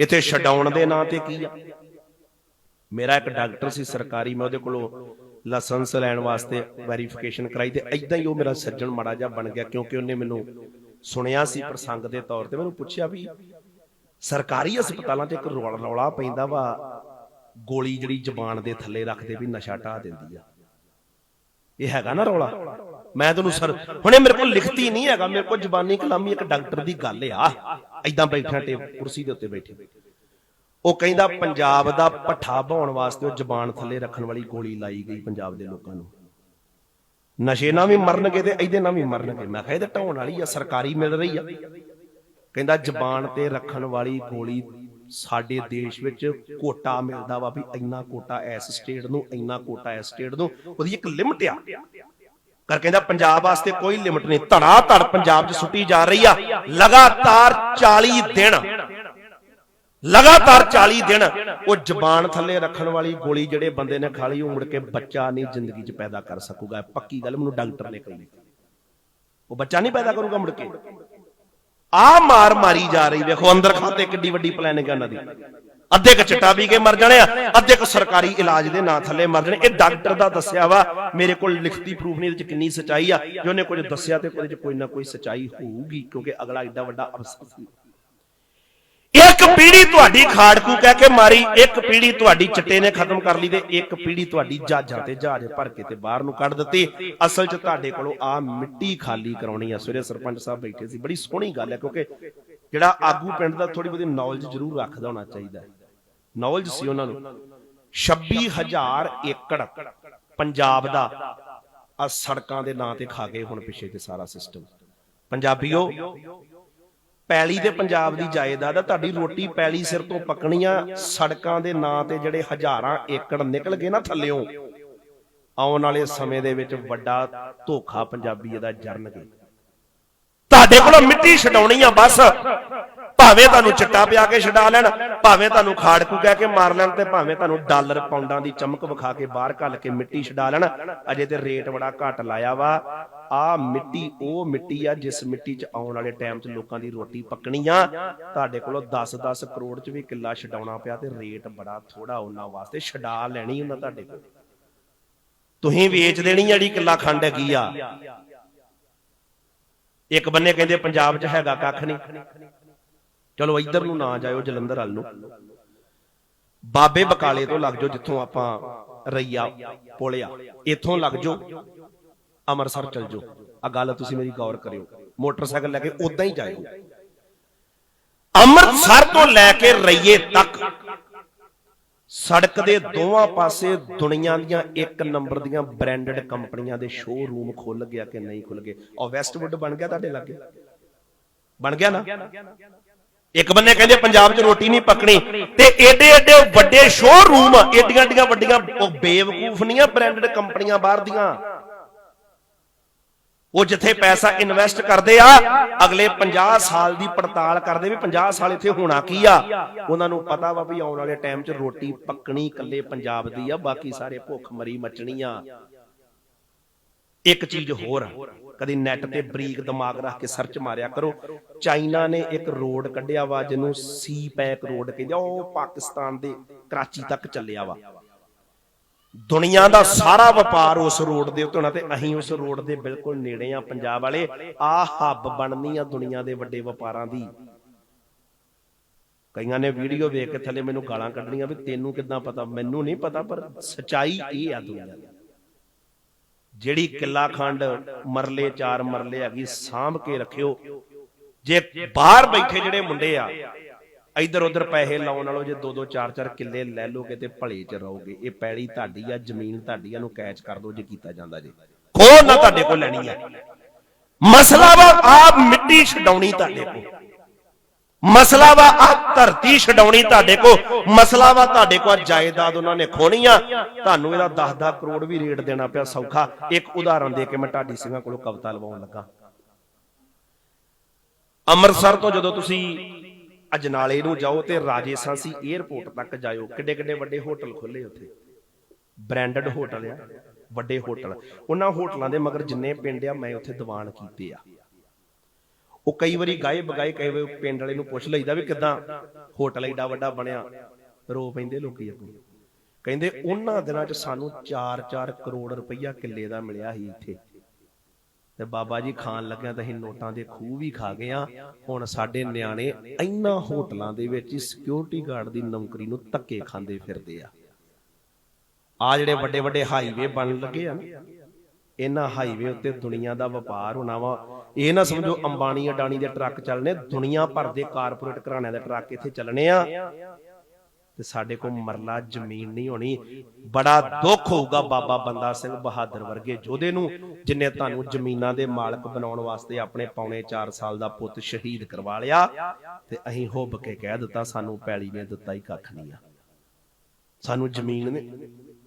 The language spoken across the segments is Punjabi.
ਇੱਥੇ ਛਡਾਉਣ ਦੇ ਨਾਂ ਤੇ ਕੀ ਆ? ਮੇਰਾ ਇੱਕ ਡਾਕਟਰ ਸੀ ਸਰਕਾਰੀ, ਮੈਂ ਉਹਦੇ ਕੋਲੋਂ ਲਾਇਸੈਂਸ ਲੈਣ ਵਾਸਤੇ ਵੈਰੀਫਿਕੇਸ਼ਨ ਕਰਾਈ ਤੇ ਐਦਾਂ ਹੀ ਉਹ ਮੇਰਾ ਸੱਜਣ ਮਾੜਾ ਜਿਹਾ ਬਣ ਗਿਆ ਕਿਉਂਕਿ ਉਹਨੇ ਮੈਨੂੰ ਸੁਣਿਆ ਸੀ ਪ੍ਰਸੰਗ ਦੇ ਤੌਰ ਤੇ, ਮੈਨੂੰ ਪੁੱਛਿਆ ਵੀ ਸਰਕਾਰੀ ਹਸਪਤਾਲਾਂ 'ਚ ਇੱਕ ਰੌਲਾ ਰੌਲਾ ਪੈਂਦਾ ਵਾ, ਗੋਲੀ ਜਿਹੜੀ ਜ਼ਬਾਨ ਦੇ ਥੱਲੇ ਰੱਖਦੇ ਵੀ ਨਸ਼ਾ ਢਾ ਦਿੰਦੀ ਆ। ਇਹ ਹੈਗਾ ਨਾ ਰੌਲਾ? ਮੈਂ ਤੁਹਾਨੂੰ ਸਰ, ਹੁਣੇ ਮੇਰੇ ਕੋਲ ਲਿਖਤੀ ਨਹੀਂ ਹੈਗਾ, ਮੇਰੇ ਕੋਲ ਜ਼ਬਾਨੀ ਕਲਾਮੀ ਇੱਕ ਡਾਕਟਰ ਦੀ ਗੱਲ ਆ। ਐਦਾਂ ਬੈਠਾ ਟੇ ਕੁਰਸੀ ਦੇ ਉੱਤੇ ਬੈਠੇ। ਉਹ ਕਹਿੰਦਾ ਪੰਜਾਬ ਦਾ ਪੱਠਾ ਭਾਉਣ ਵਾਸਤੇ ਉਹ ਜ਼ਬਾਨ ਥੱਲੇ ਰੱਖਣ ਵਾਲੀ ਗੋਲੀ ਲਾਈ ਗਈ ਪੰਜਾਬ ਦੇ ਲੋਕਾਂ ਨੂੰ। ਨਸ਼ੇ ਨਾਲ ਵੀ ਮਰਨਗੇ ਤੇ ਇਹਦੇ ਨਾਲ ਵੀ ਮਰਨਗੇ। ਮੈਂ ਕਿਹਾ, ਇਹ ਤਾਂ ਢਾਉਣ ਵਾਲੀ ਆ, ਸਰਕਾਰੀ ਮਿਲ ਰਹੀ ਆ। ਕਹਿੰਦਾ ਜ਼ਬਾਨ ਤੇ ਰੱਖਣ ਵਾਲੀ ਗੋਲੀ ਸਾਡੇ ਦੇਸ਼ ਵਿੱਚ ਕੋਟਾ ਮਿਲਦਾ ਵਾ ਵੀ ਇੰਨਾ ਕੋਟਾ ਐਸ ਸਟੇਟ ਨੂੰ, ਇੰਨਾ ਕੋਟਾ ਐਸ ਸਟੇਟ ਨੂੰ। ਉਹਦੀ ਇੱਕ ਲਿਮਟ ਆ। ਕਰ ਕਹਿੰਦਾ ਪੰਜਾਬ ਵਾਸਤੇ ਕੋਈ ਲਿਮਟ ਨਹੀਂ। ਧੜਾ ਧੜ ਪੰਜਾਬ 'ਚ ਸੁੱਟੀ ਜਾ ਰਹੀ ਆ। ਲਗਾਤਾਰ 40 ਦਿਨ। ਲਗਾਤਾਰ 40 ਦਿਨ ਉਹ ਜ਼ਬਾਨ ਥੱਲੇ ਰੱਖਣ ਵਾਲੀ ਗੋਲੀ ਜਿਹੜੇ ਬੰਦੇ ਨੇ ਖਾ ਲਈ, ਉਹ ਮੁੜ ਕੇ ਬੱਚਾ ਨਹੀਂ ਜ਼ਿੰਦਗੀ 'ਚ ਪੈਦਾ ਕਰ ਸਕੂਗਾ। ਪੱਕੀ ਗੱਲ, ਮੈਨੂੰ ਡਾਕਟਰ ਨੇ ਕਹੀ। ਉਹ ਬੱਚਾ ਨਹੀਂ ਪੈਦਾ ਕਰੂਗਾ ਮੁੜ ਕੇ। ਆ ਮਾਰ ਮਾਰੀ ਜਾ ਰਹੀ, ਵੇਖੋ ਅੰਦਰ ਖਾਤੇ ਕਿੱਡੀ ਵੱਡੀ ਪਲੈਨਿੰਗ ਹੈ ਉਹਨਾਂ ਦੀ। ਅੱਧੇ ਕ ਚਿੱਟਾ ਪੀ ਕੇ ਮਰ ਜਾਣੇ ਆ, ਅੱਧੇ ਕ ਸਰਕਾਰੀ ਇਲਾਜ ਦੇ ਨਾਂ ਥੱਲੇ ਮਰ ਜਾਣੇ। ਇਹ ਡਾਕਟਰ ਦਾ ਦੱਸਿਆ ਵਾ, ਮੇਰੇ ਕੋਲ ਲਿਖਤੀ ਪ੍ਰੂਫ ਨਹੀਂ, ਇਹਦੇ ਚ ਕਿੰਨੀ ਸਚਾਈ ਆ। ਜੇ ਉਹਨੇ ਕੁਝ ਦੱਸਿਆ ਤੇ ਉਹਦੇ ਚ ਕੋਈ ਨਾ ਕੋਈ ਸਚਾਈ ਹੋਊਗੀ, ਕਿਉਂਕਿ ਅਗਲਾ ਏਡਾ ਵੱਡਾ ਅਫਸਰ ਸੀ। ਇੱਕ ਪੀੜੀ ਤੁਹਾਡੀ ਖਾੜਕੂ ਕਹਿ ਕੇ ਮਾਰੀ, ਇੱਕ ਪੀੜੀ ਤੁਹਾਡੀ ਚਿੱਟੇ ਨੇ ਖਤਮ ਕਰ ਲਈ ਤੇ ਇੱਕ ਪੀੜੀ ਤੁਹਾਡੀ ਜਹਾਜ਼ਾਂ ਤੇ ਜਹਾਜ਼ ਭਰ ਕੇ ਤੇ ਬਾਹਰ ਨੂੰ ਕੱਢ ਦਿੱਤੀ। ਅਸਲ 'ਚ ਤੁਹਾਡੇ ਕੋਲੋਂ ਆ ਮਿੱਟੀ ਖਾਲੀ ਕਰਾਉਣੀ ਆ। ਸਵੇਰੇ ਸਰਪੰਚ ਸਾਹਿਬ ਬੈਠੇ ਸੀ, ਬੜੀ ਸੋਹਣੀ ਗੱਲ ਹੈ ਕਿਉਂਕਿ ਜਿਹੜਾ ਆਗੂ ਪਿੰਡ ਦਾ ਥੋੜੀ ਬਹੁਤੀ ਨੌਲੇਜ ਜ਼ਰੂਰ ਰੱਖਦਾ ਹੋਣਾ ਚਾਹੀਦਾ। ਨੌਲੇਜ ਸੀ ਉਹਨਾਂ ਨੂੰ। 26000 ਏਕੜ ਪੰਜਾਬ ਦਾ ਆ ਸੜਕਾਂ ਦੇ ਨਾਂ ਤੇ ਖਾ ਗਏ ਹੁਣ ਪਿੱਛੇ ਤੇ ਸਾਰਾ ਸਿਸਟਮ ਪੰਜਾਬੀਓ, ਪੈਲੀ ਦੇ ਪੰਜਾਬ ਦੀ ਜਾਇਦਾਦ ਆ, ਤੁਹਾਡੀ ਰੋਟੀ ਪੈਲੀ ਸਿਰ ਤੋਂ ਪਕਣੀਆਂ, ਸੜਕਾਂ ਦੇ ਨਾਂ ਤੇ ਜਿਹੜੇ ਹਜ਼ਾਰਾਂ ਏਕੜ ਨਿਕਲ ਗਏ ਨਾ ਥੱਲਿਓਂ, ਆਉਣ ਵਾਲੇ ਸਮੇਂ ਦੇ ਵਿੱਚ ਵੱਡਾ ਧੋਖਾ ਪੰਜਾਬੀ ਇਹਦਾ ਜਰਨਗੇ। ਤੁਹਾਡੇ ਕੋਲੋਂ ਮਿੱਟੀ ਛਡਾਉਣੀ ਆ ਬਸ। ਭਾਵੇਂ ਤੁਹਾਨੂੰ ਚਿੱਟਾ ਪਿਆ ਕੇ ਛਡਾ ਲੈਣ, ਭਾਵੇਂ ਤੁਹਾਨੂੰ ਖਾੜਕੂ ਕਹਿ ਕੇ ਮਾਰ ਲੈਣ ਤੇ ਭਾਵੇਂ ਤੁਹਾਨੂੰ ਡਾਲਰ ਪਾਉਂਡਾਂ ਦੀ ਚਮਕ ਵਿਖਾ ਕੇ ਬਾਹਰ ਘੱਲ ਕੇ ਮਿੱਟੀ ਛਡਾ ਲੈਣ, ਅਜੇ ਤੇ ਰੇਟ ਬੜਾ ਘੱਟ ਲਾਇਆ ਵਾ। ਆ ਮਿੱਟੀ, ਉਹ ਮਿੱਟੀ ਆ ਜਿਸ ਮਿੱਟੀ 'ਚ ਆਉਣ ਵਾਲੇ ਟਾਈਮ 'ਚ ਲੋਕਾਂ ਦੀ ਰੋਟੀ ਪੱਕਣੀ ਆ। ਤੁਹਾਡੇ ਕੋਲੋਂ 10-10 ਕਰੋੜ 'ਚ ਵੀ ਕਿੱਲਾ ਛਡਾਉਣਾ ਪਿਆ ਤੇ ਰੇਟ ਬੜਾ ਥੋੜਾ ਉਹਨਾਂ ਵਾਸਤੇ ਛਡਾ ਲੈਣੀ ਉਹਨਾਂ ਤੁਹਾਡੇ ਕੋਲ। ਤੁਸੀਂ ਵੇਚ ਦੇਣੀ ਜਿਹੜੀ ਕਿੱਲਾ ਖੰਡ ਹੈਗੀ ਆ। ਇੱਕ ਬੰਨੇ ਕਹਿੰਦੇ, ਪੰਜਾਬ 'ਚ ਹੈਗਾ ਕੱਖ ਨਹੀਂ। ਚਲੋ ਇੱਧਰ ਨੂੰ ਨਾ ਜਾਇਓ ਜਲੰਧਰ ਵੱਲ ਨੂੰ। ਬਾਬੇ ਬਕਾਲੇ ਤੋਂ ਲੱਗ ਜਾਓ ਜਿੱਥੋਂ ਆਪਾਂ ਰਈਆ ਪੁਲਿਆ। ਇੱਥੋਂ ਲੱਗ ਜਾਓ। ਅੰਮ੍ਰਿਤਸਰ ਚਲ ਜਾਓ। ਆ ਗੱਲ ਤੁਸੀਂ ਮੇਰੀ ਗੌਰ ਕਰਿਓ। ਮੋਟਰਸਾਈਕਲ ਲੈ ਕੇ ਉਦਾਂ ਹੀ ਜਾਇਓ। ਅੰਮ੍ਰਿਤਸਰ ਤੋਂ ਲੈ ਕੇ ਰਈਏ ਤੱਕ ਸੜਕ ਦੇ ਦੋਵਾਂ ਪਾਸੇ ਦੁਨੀਆ ਦੀਆਂ ਇੱਕ ਨੰਬਰ ਦੀਆਂ ਬ੍ਰਾਂਡਡ ਕੰਪਨੀਆਂ ਦੇ ਸ਼ੋਰੂਮ ਖੁੱਲ ਗਿਆ ਕਿ ਨਹੀਂ ਖੁੱਲ ਗਏ? ਔਰ ਵੈਸਟਵੁੱਡ ਬਣ ਗਿਆ ਤੁਹਾਡੇ ਲਾਗੇ? ਬਣ ਗਿਆ ਨਾ? ਇੱਕ ਬੰਨੇ ਕਹਿੰਦੇ ਪੰਜਾਬ 'ਚ ਰੋਟੀ ਨਹੀਂ ਪੱਕਣੀ ਤੇ ਏਡੇ ਏਡੇ ਵੱਡੇ ਸ਼ੋਰੂਮ ਏਡੀਆਂ ਏਡੀਆਂ ਵੱਡੀਆਂ, ਉਹ ਬੇਵਕੂਫ ਨਹੀਂ ਆ ਬ੍ਰਾਂਡਡ ਕੰਪਨੀਆਂ ਬਾਹਰ ਦੀਆਂ। ਉਹ ਜਿੱਥੇ ਪੈਸਾ ਇਨਵੈਸਟ ਕਰਦੇ ਆ, ਅਗਲੇ 50 ਸਾਲ ਦੀ ਪੜਤਾਲ ਕਰਦੇ ਵੀ 50 ਸਾਲ ਇੱਥੇ ਹੋਣਾ ਕੀ ਆ। ਉਹਨਾਂ ਨੂੰ ਪਤਾ ਵਾ ਵੀ ਆਉਣ ਵਾਲੇ ਟਾਈਮ 'ਚ ਰੋਟੀ ਪੱਕਣੀ ਇਕੱਲੇ ਪੰਜਾਬ ਦੀ ਆ, ਬਾਕੀ ਸਾਰੇ ਭੁੱਖ ਮਰੀ ਮਚਣੀ ਆ। ਇੱਕ ਚੀਜ਼ ਹੋਰ ਆ, ਕਦੀ ਨੈਟ ਤੇ ਬਰੀਕ ਦਿਮਾਗ ਰੱਖ ਕੇ ਸਰਚ ਮਾਰਿਆ ਕਰੋ। ਚਾਈਨਾ ਨੇ ਇੱਕ ਰੋਡ ਕੱਢਿਆ ਵਾ ਜਿਹਨੂੰ ਸੀ ਪੈਕ ਰੋਡ ਕਹਿੰਦੇ ਉਹ ਪਾਕਿਸਤਾਨ ਦੇ ਕਰਾਚੀ ਤੱਕ ਚੱਲਿਆ ਵਾ। ਦੁਨੀਆ ਦਾ ਸਾਰਾ ਵਪਾਰ ਉਸ ਰੋਡ ਦੇ ਉੱਤੇ ਹੋਣਾ ਤੇ ਅਸੀਂ ਉਸ ਰੋਡ ਦੇ ਬਿਲਕੁਲ ਨੇੜੇ ਆ ਪੰਜਾਬ ਵਾਲੇ। ਆ ਹੱਬ ਬਣਨੀ ਆ ਦੁਨੀਆ ਦੇ ਵੱਡੇ ਵਪਾਰਾਂ ਦੀ। ਕਈਆਂ ਨੇ ਵੀਡੀਓ ਵੇਖ ਕੇ ਥੱਲੇ ਮੈਨੂੰ ਗਾਲਾਂ ਕੱਢਣੀਆਂ ਵੀ ਤੈਨੂੰ ਕਿੱਦਾਂ ਪਤਾ? ਮੈਨੂੰ ਨਹੀਂ ਪਤਾ ਪਰ ਸਚਾਈ ਇਹ ਆ ਦੁਨੀਆ ਦੀ। ਜਿਹੜੀ ਕਿੱਲਾ ਖੰਡ ਮਰਲੇ, ਚਾਰ ਮਰਲੇ ਹੈਗੀ, ਸਾਂਭ ਕੇ ਰੱਖਿਓ। ਜੇ ਬਾਹਰ ਬੈਠੇ ਜਿਹੜੇ ਮੁੰਡੇ ਆ ਇੱਧਰ ਉੱਧਰ ਪੈਸੇ ਲਾਉਣ ਨਾਲੋਂ ਜੇ ਦੋ ਦੋ ਚਾਰ ਚਾਰ ਕਿੱਲੇ ਲੈ ਲੋਗੇ ਤੇ ਭਲੇ ਚ ਰਹੋਗੇ। ਇਹ ਪੈਲੀ ਤੁਹਾਡੀ ਆ, ਜ਼ਮੀਨ ਤੁਹਾਡੀ ਆ ਨੂੰ ਕੈਚ ਕਰ ਦੋ ਜੇ ਕੀਤਾ ਜਾਂਦਾ ਜੇ। ਖੋਹ ਨਾ ਤੁਹਾਡੇ ਕੋਲ ਲੈਣੀ ਆ। ਮਸਲਾ ਵਾ, ਆਪ ਮਿੱਟੀ ਛਡਾਉਣੀ ਤੁਹਾਡੇ ਕੋਲ। ਮਸਲਾ ਵਾ ਆ ਧਰਤੀ ਛਡਾਉਣੀ ਤੁਹਾਡੇ ਕੋ ਮਸਲਾ ਵਾ ਤੁਹਾਡੇ ਕੋ ਜਾਇਦਾਦ ਉਹਨਾਂ ਨੇ ਖੋਣੀ ਆ। ਤੁਹਾਨੂੰ ਇਹਦਾ 10-10 ਕਰੋੜ ਵੀ ਰੇਟ ਦੇਣਾ ਪਿਆ ਸੌਖਾ। ਇੱਕ ਉਦਾਹਰਨ ਦੇ ਕੇ ਮੈਂ ਢਾਡੀ ਸਿੰਘਾਂ ਕੋਲੋਂ ਕਵਿਤਾ ਲਵਾਉਣ ਲੱਗਾ। ਅੰਮ੍ਰਿਤਸਰ ਤੋਂ ਜਦੋਂ ਤੁਸੀਂ ਅਜਨਾਲੇ ਨੂੰ ਜਾਓ ਤੇ ਰਾਜੇ ਸਾਂਸੀ 에ਅਰਪੋਰਟ ਤੱਕ ਜਾਇਓ, ਕਿੱਡੇ ਕਿੱਡੇ ਵੱਡੇ ਹੋਟਲ ਖੁੱਲੇ ਉੱਥੇ। ਬ੍ਰਾਂਡਡ ਹੋਟਲ ਆ, ਵੱਡੇ ਹੋਟਲ। ਉਹਨਾਂ ਹੋਟਲਾਂ ਦੇ ਮਗਰ ਜਿੰਨੇ ਪਿੰਡ ਆ, ਮੈਂ ਉੱਥੇ ਦੀਵਾਨ ਕੀਤੇ ਆ। ਉਹ ਕਈ ਵਾਰੀ ਗਾਏ ਬਗਾਏ ਕਈ ਵਾਰੀ ਪਿੰਡ ਵਾਲੇ ਨੂੰ ਪੁੱਛ ਲਈਦਾ ਵੀ ਕਿਦਾਂ ਹੋਟਲ ਏਡਾ ਵੱਡਾ ਬਣਿਆ, ਰੋ ਪੈਂਦੇ ਲੋਕੀ ਅੱਗੋਂ। ਕਹਿੰਦੇ ਉਹਨਾਂ ਦਿਨਾਂ 'ਚ ਸਾਨੂੰ 4-4 ਕਰੋੜ ਰੁਪਈਆ ਕਿੱਲੇ ਦਾ ਮਿਲਿਆ ਸੀ ਇੱਥੇ। ਤੇ ਬਾਬਾ ਜੀ ਖਾਣ ਲੱਗਿਆ ਤਾਂ ਅਸੀਂ ਨੋਟਾਂ ਦੇ ਖੂਹ ਵੀ ਖਾ ਗਏ ਆ ਹੁਣ ਸਾਡੇ ਨਿਆਣੇ ਇੰਨਾ ਹੋਟਲਾਂ ਦੇ ਵਿੱਚ ਹੀ ਸਿਕਿਉਰਿਟੀ ਗਾਰਡ ਦੀ ਨੌਕਰੀ ਨੂੰ ਧੱਕੇ ਖਾਂਦੇ ਫਿਰਦੇ ਆ। ਆ ਜਿਹੜੇ ਵੱਡੇ ਵੱਡੇ ਹਾਈਵੇ ਬਣ ਲੱਗੇ ਆ ਨਾ। ਇਹਨਾਂ ਹਾਈਵੇ ਉੱਤੇ ਦੁਨੀਆ ਦਾ ਵਪਾਰ ਹੋਣਾ ਵਾ। ਇਹ ਨਾ ਸਮਝੋ ਅੰਬਾਨੀ ਅਡਾਨੀ ਦੇ ਟਰੱਕ ਚੱਲਣੇ, ਦੁਨੀਆ ਭਰ ਦੇ ਕਾਰਪੋਰੇਟ ਘਰਾਣਿਆਂ ਦੇ ਟਰੱਕ ਇੱਥੇ ਚੱਲਣੇ ਆ। ਤੇ ਸਾਡੇ ਕੋਲ ਮਰਲਾ ਜ਼ਮੀਨ ਨਹੀਂ ਹੋਣੀ। ਬੜਾ ਦੁੱਖ ਹੋਊਗਾ ਬਾਬਾ ਬੰਦਾ ਸਿੰਘ ਬਹਾਦਰ ਵਰਗੇ ਯੋਧੇ ਨੂੰ, ਜਿਨੇ ਤੁਹਾਨੂੰ ਜ਼ਮੀਨਾਂ ਦੇ ਮਾਲਕ ਬਣਾਉਣ ਵਾਸਤੇ ਆਪਣੇ ਪੌਣੇ 4 ਸਾਲ ਦਾ ਪੁੱਤ ਸ਼ਹੀਦ ਕਰਵਾ ਲਿਆ। ਤੇ ਅਸੀਂ ਹੁੱਬ ਕੇ ਕਹਿ ਦਿੱਤਾ, ਸਾਨੂੰ ਪੈਲੀ ਨੇ ਦਿੱਤਾ ਹੀ ਕੱਖ ਨਹੀਂ ਆ। ਸਾਨੂੰ ਜ਼ਮੀਨ ਨੇ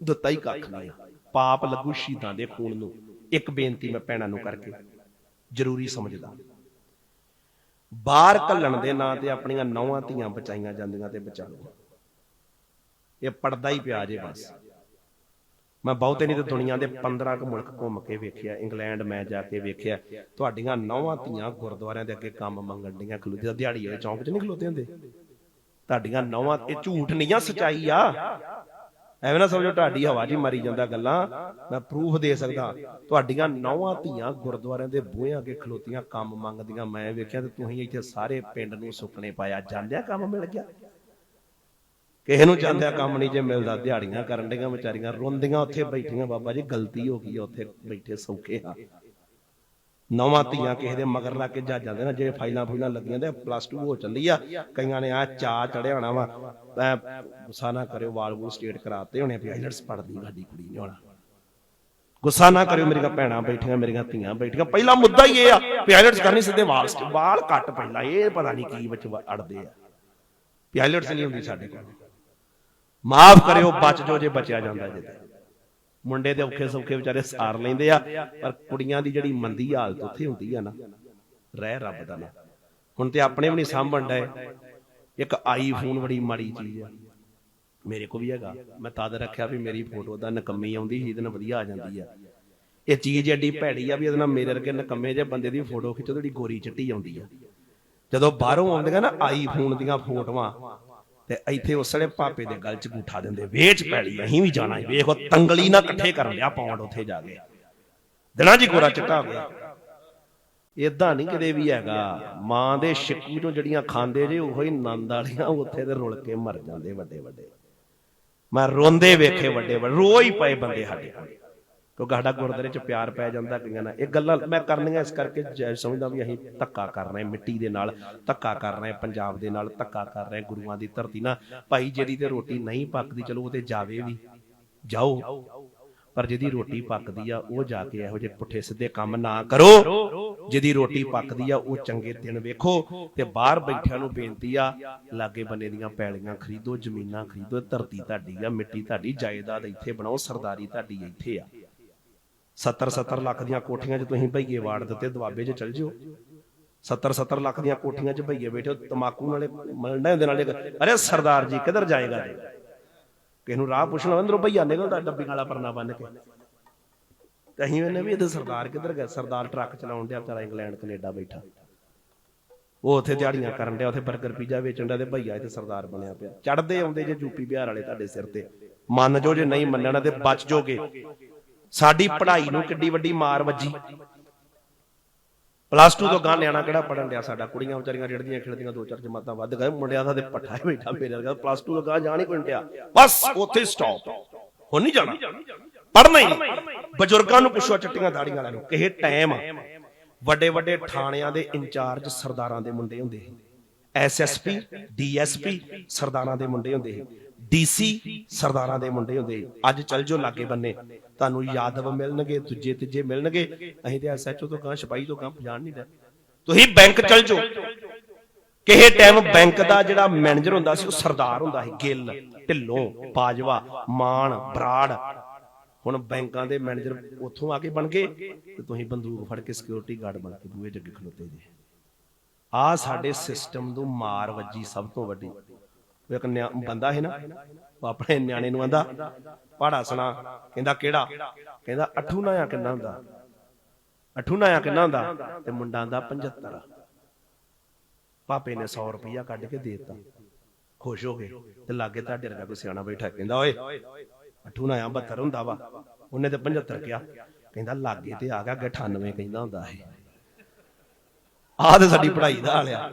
ਦਿੱਤਾ ਹੀ ਕੱਖ ਨਹੀਂ ਆ। ਪਾਪ ਲੱਗੂ ਸ਼ਹੀਦਾਂ ਦੇ ਖੂਨ ਨੂੰ। ਇੱਕ ਬੇਨਤੀ ਮੈਂ ਭੈਣਾਂ ਨੂੰ ਕਰਕੇ ਜ਼ਰੂਰੀ ਸਮਝਦਾ। ਬਾਹਰ ਕੱਲਣ ਦੇ ਨਾਂ ਤੇ ਆਪਣੀਆਂ ਨੌਵਾਂ ਧੀਆਂ ਬਚਾਈਆਂ ਜਾਂਦੀਆਂ ਤੇ ਬਚਾ ਲਓ। ਇਹ ਪੜਦਾ ਹੀ ਪਿਆ ਜੇ ਬਸ। ਮੈਂ ਬਹੁਤੇ ਨਹੀਂ ਤੇ ਦੁਨੀਆ ਦੇ 15 ਕੁ ਮੁਲਕ ਘੁੰਮ ਕੇ ਵੇਖਿਆ, ਇੰਗਲੈਂਡ ਮੈਂ ਜਾ ਕੇ ਵੇਖਿਆ, ਤੁਹਾਡੀਆਂ ਨੌਵਾਂ ਧੀਆਂ ਗੁਰਦੁਆਰਿਆਂ ਦੇ ਅੱਗੇ ਕੰਮ ਮੰਗਣ ਦੀਆਂ ਖਲੋਤੇ ਦਿਹਾੜੀ ਵਾਲੇ ਚੌਂਕ 'ਚ ਨਹੀਂ ਖਲੋਤੇ ਹੁੰਦੇ? ਤੁਹਾਡੀਆਂ ਨੌਵਾਂ, ਇਹ ਝੂਠ ਨਹੀਂ ਆ, ਸਚਾਈ ਆ। ਐਵੇਂ ਨਾ ਸਮਝੋ ਤੁਹਾਡੀ ਹਵਾ 'ਚ ਹੀ ਮਾਰੀ ਜਾਂਦਾ ਗੱਲਾਂ। ਮੈਂ ਪ੍ਰੂਫ ਦੇ ਸਕਦਾ। ਤੁਹਾਡੀਆਂ ਨੌਵਾਂ ਧੀਆਂ ਗੁਰਦੁਆਰਿਆਂ ਦੇ ਬੂਹਿਆਂ ਅੱਗੇ ਖਲੋਤੀਆਂ ਕੰਮ ਮੰਗਦੀਆਂ। ਮੈਂ ਵੇਖਿਆ ਤੇ ਤੁਸੀਂ ਇੱਥੇ ਸਾਰੇ ਪਿੰਡ ਨੂੰ ਸੁੱਕਣੇ ਪਾਇਆ। ਜਾਂਦਿਆ ਕੰਮ ਮਿਲ ਗਿਆ। ਕਿਸੇ ਨੂੰ ਜਾਂਦਿਆ ਕੰਮ ਨਹੀਂ ਜੇ ਮਿਲਦਾ। ਦਿਹਾੜੀਆਂ ਕਰਨ ਡੀਆਂ ਵਿਚਾਰੀਆਂ। ਰੋਂਦੀਆਂ ਉੱਥੇ ਬੈਠੀਆਂ। ਬਾਬਾ ਜੀ ਗਲਤੀ ਹੋ ਗਈ ਆ, ਉੱਥੇ ਬੈਠੇ ਸੌਖੇ ਆ। ਨੌਵਾਂ ਧੀਆਂ ਕਿਸੇ ਦੇ ਮਗਰ ਲੱਗ ਕੇ ਜਾ ਜਾਂਦੇ ਨਾ ਜਿਹੜੇ ਫਾਈਲਾਂ ਫੂਲਾਂ ਲੱਗੀਆਂ ਤੇ ਪਲੱਸ 2 ਹੋ ਚੱਲੀ ਆ ਕਈਆਂ ਨੇ ਆ ਚਾ ਚੜਿਆ ਹੋਣਾ ਵਾ। ਗੁੱਸਾ ਨਾ ਕਰਿਓ ਵਾਲ ਵੂਲ ਸਟੇਟ ਕਰਾਤੇ ਹੋਣੇ ਵੀ ਆਈਲਟਸ ਪੜਦੀ ਸਾਡੀ ਕੁੜੀ ਨੇ ਹੋਣਾ। ਗੁੱਸਾ ਨਾ ਕਰਿਓ ਮੇਰੀਆਂ ਭੈਣਾਂ ਬੈਠੀਆਂ ਮੇਰੀਆਂ ਧੀਆਂ ਬੈਠੀਆਂ। ਪਹਿਲਾ ਮੁੱਦਾ ਹੀ ਇਹ ਆ ਵੀ ਆਈਲਟਸ ਕਰਨੀ ਸਿੱਧੇ ਵਾਲ ਵਾਲ ਕੱਟ ਪਹਿਲਾਂ ਇਹ ਪਤਾ ਨਹੀਂ ਕੀ ਵਿੱਚ ਅੜਦੇ ਆ। ਵੀ ਆਈਲਟਸ ਨਹੀਂ ਹੁੰਦੀ ਸਾਡੇ ਕੋਲ। ਮਾਫ ਕਰਿਓ ਬਚ ਜੋ ਜੇ ਬਚਿਆ ਜਾਂਦਾ ਜੇ। ਮੁੰਡੇ ਦੇ ਔਖੇ ਸੌਖੇ ਵਿਚਾਰੇ ਸਾਰ ਲੈਂਦੇ ਆ, ਪਰ ਕੁੜੀਆਂ ਦੀ ਜਿਹੜੀ ਮੰਦੀ ਹਾਲਤ ਉੱਥੇ ਹੁੰਦੀ ਆ ਨਾ, ਰਹਿ ਰੱਬ ਦਾ ਨਾ। ਹੁਣ ਤੇ ਆਪਣੇ ਵੀ ਨਹੀਂ ਸਾਂਭਣ ਡਏ। ਇੱਕ ਆਈਫੋਨ ਬੜੀ ਮਾੜੀ ਚੀਜ਼ ਆ। ਮੇਰੇ ਕੋ ਵੀ ਹੈਗਾ। ਮੈਂ ਤਦ ਰੱਖਿਆ ਵੀ ਮੇਰੀ ਫੋਟੋ ਦਾ ਨਕੰਮੀ ਆਉਂਦੀ ਸੀ, ਇਹਦੇ ਨਾਲ ਵਧੀਆ ਆ ਜਾਂਦੀ ਆ। ਇਹ ਚੀਜ਼ ਐਡੀ ਭੈੜੀ ਆ ਵੀ ਇਹਦੇ ਨਾਲ ਮੇਰੇ ਵਰਗੇ ਨਕੰਮੇ ਜੇ ਬੰਦੇ ਦੀ ਫੋਟੋ ਖਿੱਚੋ ਜਿਹੜੀ ਗੋਰੀ ਚਿੱਟੀ ਆਉਂਦੀ ਆ। ਜਦੋਂ ਬਾਹਰੋਂ ਆਉਂਦੀਆਂ ਨਾ ਆਈਫੋਨ ਦੀਆਂ ਫੋਟੋਆਂ ਤੇ ਇੱਥੇ ਉਸਲੇ ਪਾਪੇ ਦੇ ਗਲ ਚ ਗੂਠਾ ਦਿੰਦੇ ਵੇਚ ਪੈਲੀ ਅਸੀਂ ਵੀ ਜਾਣਾ ਹੈ ਵੇਖੋ ਤੰਗਲੀ ਨਾ ਇਕੱਠੇ ਕਰਨ ਲਿਆ ਪੌਂਡ ਉੱਥੇ ਜਾ ਕੇ। ਦਿਨਾਂ ਜੀ ਗੋਰਾ ਚਿੱਟਾ ਹੋ ਗਿਆ ਇਦਾਂ ਨਹੀਂ ਕਿਤੇ ਵੀ ਹੈਗਾ। ਮਾਂ ਦੇ ਸ਼ਿੱਕੀ ਨੂੰ ਜਿਹੜੀਆਂ ਖਾਂਦੇ ਜੇ ਉਹੀ ਨੰਦ ਵਾਲੀਆਂ ਉੱਥੇ ਤੇ ਰੁਲ ਕੇ ਮਰ ਜਾਂਦੇ ਵੱਡੇ ਵੱਡੇ ਮੈਂ ਰੋਂਦੇ ਵੇਖੇ ਵੱਡੇ ਵੱਡੇ ਰੋ ਹੀ ਪਏ ਬੰਦੇ ਸਾਡੇ ਕੋਲ। ਕਿਉਂਕਿ ਸਾਡਾ ਗੁਰਦਾਰੇ ਚ ਪਿਆਰ ਪੈ ਜਾਂਦਾ ਕਈਆਂ ਨਾਲ। ਇਹ ਗੱਲਾਂ ਮੈਂ ਕਰਨੀਆਂ ਇਸ ਕਰਕੇ ਜੈ ਸਮਝਦਾ ਵੀ ਅਸੀਂ ਧੱਕਾ ਕਰ ਰਹੇ ਮਿੱਟੀ ਦੇ ਨਾਲ, ਧੱਕਾ ਕਰ ਰਹੇ ਪੰਜਾਬ ਦੇ ਨਾਲ, ਧੱਕਾ ਕਰ ਰਹੇ ਗੁਰੂਆਂ ਦੀ ਧਰਤੀ ਨਾਲ। ਭਾਈ ਜਿਹੜੀ ਤੇ ਰੋਟੀ ਨਹੀਂ ਪੱਕਦੀ, ਚਲੋ ਉਹ ਤੇ ਜਾਵੇ ਵੀ, ਜਾਓ। ਪਰ ਜਿਹਦੀ ਰੋਟੀ ਪੱਕਦੀ ਆ, ਉਹ ਜਾ ਕੇ ਇਹੋ ਜਿਹੇ ਪੁੱਠੇ ਸਿੱਧੇ ਕੰਮ ਨਾ ਕਰੋ। ਜਿਹਦੀ ਰੋਟੀ ਪੱਕਦੀ ਆ, ਉਹ ਚੰਗੇ ਦਿਨ ਵੇਖੋ ਤੇ ਬਾਹਰ ਬੈਠਿਆਂ ਨੂੰ ਬੇਨਤੀ ਆ, ਲਾਗੇ ਬੰਨੇ ਦੀਆਂ ਪੈਲੀਆਂ ਖਰੀਦੋ, ਜ਼ਮੀਨਾਂ ਖਰੀਦੋ, ਧਰਤੀ ਤੁਹਾਡੀ ਆ, ਮਿੱਟੀ ਤੁਹਾਡੀ, ਜਾਇਦਾਦ ਇੱਥੇ ਬਣਾਓ, ਸਰਦਾਰੀ ਤੁਹਾਡੀ ਇੱਥੇ ਆ। 70 70 ਲੱਖ ਦੀਆਂ ਕੋਠੀਆਂ 'ਚ ਤੁਸੀਂ ਭਈਏ ਵਾੜ ਦਿੱਤੇ ਦਵਾਬੇ 'ਚ ਚਲ ਜਿਓ। 70 70 ਲੱਖ ਦੀਆਂ ਕੋਠੀਆਂ 'ਚ ਭਈਏ ਬੈਠੇ ਹੋ, ਤਮਾਕੂ ਨਾਲੇ ਮਲਣਾ ਹੁੰਦੇ ਨਾਲੇ ਅਰੇ ਸਰਦਾਰ ਜੀ ਕਿੱਧਰ ਜਾਏਗਾ ਜੀ? ਕਿਸ ਨੂੰ ਰਾਹ ਪੁੱਛਣਾ ਅੰਦਰੋਂ ਭਈਆ ਨਿਕਲਦਾ ਡੱਬੀ ਵਾਲਾ ਪਰਨਾ ਬੰਨ ਕੇ। ਤੇ ਅਸੀਂ ਇਹਨੇ ਵੀ ਇਹਦੇ ਸਰਦਾਰ ਕਿੱਧਰ ਗਿਆ ਸਰਦਾਰ ਟਰੱਕ ਚਲਾਉਣ ਡਿਆ ਵਿਚਾਰਾ ਇੰਗਲੈਂਡ ਕੈਨੇਡਾ ਬੈਠਾ। ਉਹ ਉੱਥੇ ਦਿਹਾੜੀਆਂ ਕਰਨ ਡਿਆ ਉੱਥੇ 버ਗਰ ਪੀਜ਼ਾ ਵੇਚਣ ਡਿਆ ਤੇ ਭਈਆ ਇੱਥੇ ਸਰਦਾਰ ਬਣਿਆ ਪਿਆ। ਚੜਦੇ ਆਉਂਦੇ ਜੇ ਯੂਪੀ ਬਿਹਾਰ ਵਾਲੇ ਤੁਹਾਡੇ ਸਿਰ ਤੇ। ਮੰਨ ਜੋ ਜੇ ਨਹੀਂ ਮੰਨਣਾ ਤੇ ਬਚ ਜੋਗੇ। ਸਾਡੀ ਪੜ੍ਹਾਈ ਨੂੰ ਕਿੱਡੀ ਵੱਡੀ ਮਾਰ ਵੱਜੀ। ਪਲੱਸ 2 ਤੋਂ ਗਾਂ ਨਿਆਣਾ ਕਿਹੜਾ ਪੜਨ ਡਿਆ ਸਾਡਾ? ਕੁੜੀਆਂ ਵਿਚਾਰੀਆਂ ਰਿੜਦੀਆਂ ਖਿੜਦੀਆਂ ਦੋ ਚਾਰ ਜਮਾਤਾਂ ਵੱਧ ਗਏ। ਮੁੰਡਿਆਂ ਦਾ ਤੇ ਪੱਠਾ ਹੀ ਬੈਠਾ ਮੇਰੇ ਵਰਗਾ ਪਲੱਸ 2 ਤੋਂ ਗਾਂ ਜਾਣ ਹੀ ਡਿਆ। ਬਸ ਉੱਥੇ ਸਟਾਪ ਹੁਣ ਨਹੀਂ ਜਾਣਾ। ਪੜਨਾ ਹੀ। ਬਜ਼ੁਰਗਾਂ ਨੂੰ ਪੁੱਛੋ ਚਿੱਟੀਆਂ ਦਾੜੀਆਂ ਵਾਲਿਆਂ ਨੂੰ ਕਿਸੇ ਟਾਈਮ ਵੱਡੇ ਵੱਡੇ ਥਾਣਿਆਂ ਦੇ ਇੰਚਾਰਜ ਸਰਦਾਰਾਂ ਦੇ ਮੁੰਡੇ ਹੁੰਦੇ ਸੀ। ਐਸਐਸਪੀ ਡੀਐਸਪੀ ਸਰਦਾਰਾਂ ਦੇ ਮੁੰਡੇ ਹੁੰਦੇ ਸੀ। ਡੀਸੀ ਸਰਦਾਰਾਂ ਦੇ ਮੁੰਡੇ ਹੁੰਦੇ ਅੱਜ ਚੱਲ ਜੋ ਲਾਗੇ ਬੰਨੇ। ਤੁਹਾਨੂੰ ਯਾਦਵ ਮਿਲਣਗੇ ਦੂਜੇ ਤੀਜੇ ਮਿਲਣਗੇ। ਅਸੀਂ ਤੇ ਐਸਐਚਓ ਤੋਂ ਗਾਂ ਸਿਪਾਹੀ ਤੋਂ ਗਾਂ ਪਛਾਣ ਨਹੀਂ ਦਾ ਤੁਸੀਂ ਬੈਂਕ ਚੱਲ ਜਾਓ। ਕਿਸੇ ਟਾਈਮ ਬੈਂਕ ਦਾ ਜਿਹੜਾ ਮੈਨੇਜਰ ਹੁੰਦਾ ਸੀ ਉਹ ਸਰਦਾਰ ਹੁੰਦਾ ਸੀ ਗਿੱਲ ਢਿੱਲੋਂ ਬਾਜਵਾ ਮਾਨ ਬਰਾੜ। ਹੁਣ ਬੈਂਕਾਂ ਦੇ ਮੈਨੇਜਰ ਉੱਥੋਂ ਆ ਕੇ ਬਣ ਗਏ ਤੇ ਤੁਸੀਂ ਬੰਦੂਕ ਫੜ ਕੇ ਸਿਕਿਉਰਿਟੀ ਗਾਰਡ ਬਣ ਕੇ ਬੂਹੇ ਜੱਗੇ ਖਲੋਤੇ ਜੇ। ਆ ਸਾਡੇ ਸਿਸਟਮ ਨੂੰ ਮਾਰ ਵੱਜੀ ਸਭ ਤੋਂ ਵੱਡੀ। ਉਹ ਇੱਕ ਬੰਦਾ ਹੈ ਨਾ, ਉਹ ਆਪਣੇ ਨਿਆਣੇ ਨੂੰ ਆਂਦਾ, ਪਹਾੜਾ ਸੁਣਾ। ਕਹਿੰਦਾ, ਕਿਹੜਾ? ਕਹਿੰਦਾ, ਅਠੂ ਨਾਇਆ ਕਿੰਨਾ ਹੁੰਦਾ? ਅਠੂ ਨਾਇਆ ਕਿੰਨਾ ਹੁੰਦਾ? ਤੇ ਮੁੰਡਾ ਆਂਦਾ 75 ਪਾਪੇ ਨੇ 100 ਰੁਪਇਆ ਕੱਢ ਕੇ ਦੇ ਦਿੱਤਾ। ਖੁਸ਼ ਹੋ ਗਏ ਤੇ ਲਾਗੇ ਤੁਹਾਡੇ ਵਰਗਾ ਕੋਈ ਸਿਆਣਾ ਬੈਠਾ ਕਹਿੰਦਾ, ਓਏ, ਅਠੂ ਨਾ 72 ਹੁੰਦਾ ਵਾ। ਉਹਨੇ ਤੇ 75 ਕਿਹਾ, ਕਹਿੰਦਾ, ਲਾਗੇ ਤੇ ਆ ਗਿਆ ਅੱਗੇ 98 ਕਹਿੰਦਾ ਹੁੰਦਾ ਇਹ। ਆਹ ਤੇ ਸਾਡੀ ਪੜ੍ਹਾਈ ਦਾ ਹਾਲਿਆ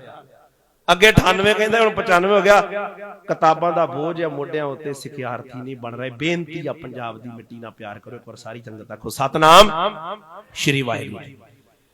ਅੱਗੇ 98 ਕਹਿੰਦਾ ਹੁਣ 95 ਹੋ ਗਿਆ। ਕਿਤਾਬਾਂ ਦਾ ਬੋਝ ਆ ਮੋਢਿਆਂ ਉੱਤੇ ਸਿਖਿਆਰਥੀ ਨਹੀਂ ਬਣ ਰਹੇ। ਬੇਨਤੀ ਆ ਪੰਜਾਬ ਦੀ ਮਿੱਟੀ ਨਾਲ ਪਿਆਰ ਕਰੋ ਇੱਕ ਵਾਰ ਸਾਰੀ ਸੰਗਤ ਆਖੋ ਸਤਨਾਮ। ਸ਼੍ਰੀ ਵਾਹਿਗੁਰੂ